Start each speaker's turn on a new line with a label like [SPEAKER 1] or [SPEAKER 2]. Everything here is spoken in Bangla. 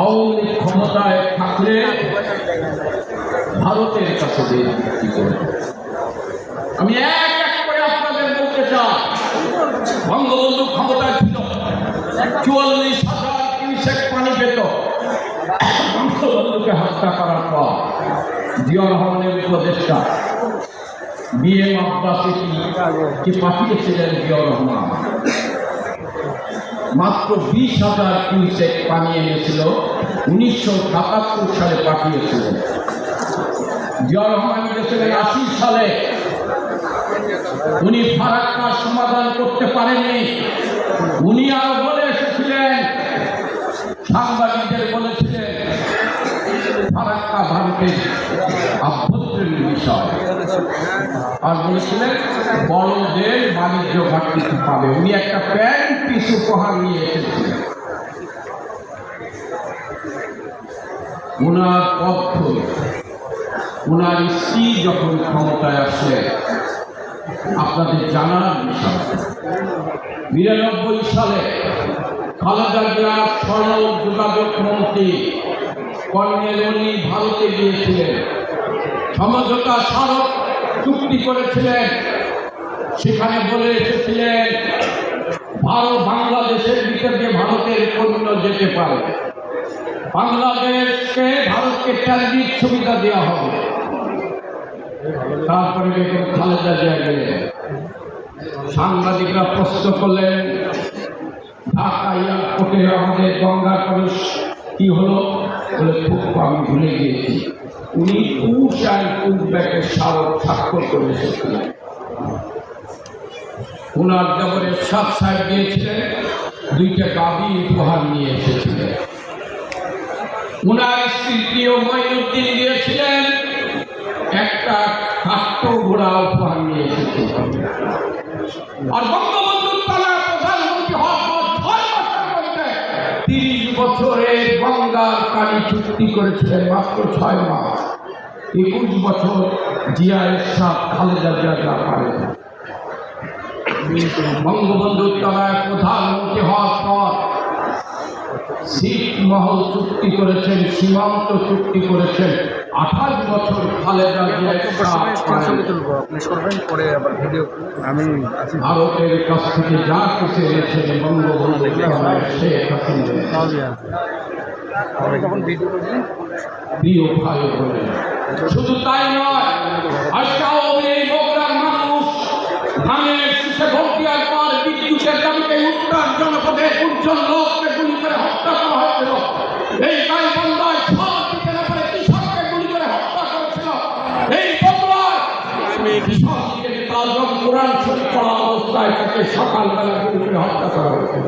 [SPEAKER 1] আওয়ামী ক্ষমতায় থাকলে ভারতের কাছে আমি এক এক বঙ্গবন্ধু ক্ষমতায় ছিল, চুয়াল্লিশ হাজার কিউসেক পানি পেত। বঙ্গবন্ধুকে হত্যা করার পর জিয়া রহমানের উপদেষ্টা বিএম আব্বাসে কি পাঠিয়েছিলেন জিয়া রহমান? মাত্র বিশ হাজার কিউসেক পানি এনেছিল, উনিশশো সাতাত্তর সালে পাঠিয়েছিলেন জিয়া রহমান গেছিলেন আশি সালে উনি ফারাক্কা সমাধান করতে পারেননি। উনি আরও বলে এসেছিলেন, সাংবাদিকদের বলেছিলেন, ফারাক্কা ভারতের আভ্যন্তরীণ বিষয়। আর বলেছিলেন বড়দের ঘাটতি পাবে, উনি একটা প্যান্ট পিস উপহার নিয়ে ওনার পক্ষ ওনার স্ত্রী যখন ক্ষমতায় আপনাদের জানার বিষয়। বিরানব্বই সালে খালেদা জিয়া স্বর্ণ যোগাযোগ মন্ত্রী কর্নেল উনি ভারতে গিয়েছিলেন। সমঝোতা স্মারক চুক্তি করেছিলেন। সেখানে বলে এসেছিলেন, ভারত বাংলাদেশের ভিতর ভারতের পণ্য যেতে পারে। বাংলাদেশকে ভারতকে ট্রানজিট সুবিধা দেওয়া হবে। তারপরে খালেদা জিয়া গেলেন। সাংবাদিকরা প্রশ্ন করলেন, ঢাকা এয়ারপোর্টে আমাদের গঙ্গা কলেজ কি হলো? বলে, খুব আমি ভুলে গিয়েছি। উনি পুষ অ্যান্ড পুট ব্যাগের স্মারক স্বাক্ষর করে এসেছিলেন। ওনার জবরের সাত সাইড দিয়েছিলেন, দুইটা গাবি উপহার নিয়ে এসেছিলেন। ওনার স্ত্রী প্রিয় মঈনুদ্দিন দিয়েছিলেন, একটা কাট্ট ঘোড়া উপহার নিয়ে এসেছিলেন। আর বঙ্গবন্ধুর তালা প্রধানমন্ত্রী পর তিরিশ বছরে গঙ্গার পানি চুক্তি করেছিলেন মাত্র ছয় মাস। একুশ বছর জিয়া এরশাদ খালেদা জিয়া যা পারেন বঙ্গবন্ধুর তলায় প্রধানমন্ত্রী হওয়ার পর ছিটমহল চুক্তি করেছেন সীমান্ত চুক্তি করেছেন। আঠাশ বছর খালেদা
[SPEAKER 2] আমি
[SPEAKER 1] ভারতের কাছ থেকে যা কিছু এনেছেন বঙ্গবন্ধু শেখ হাসিনা প্রিয় ভাই শুধু তাই নয় উজ্জ্বল লোককে গুলি করে হত্যা করা হয়েছিল। এই গাইবান্ধায় সব কৃষককে গুলি করে হত্যা করেছিল। এই বগুড়ায় কৃষককে তাজম কোরআন শরীফ পড়া অবস্থায় তাকে সকালবেলা গুলি করে হত্যা করা হয়েছিল।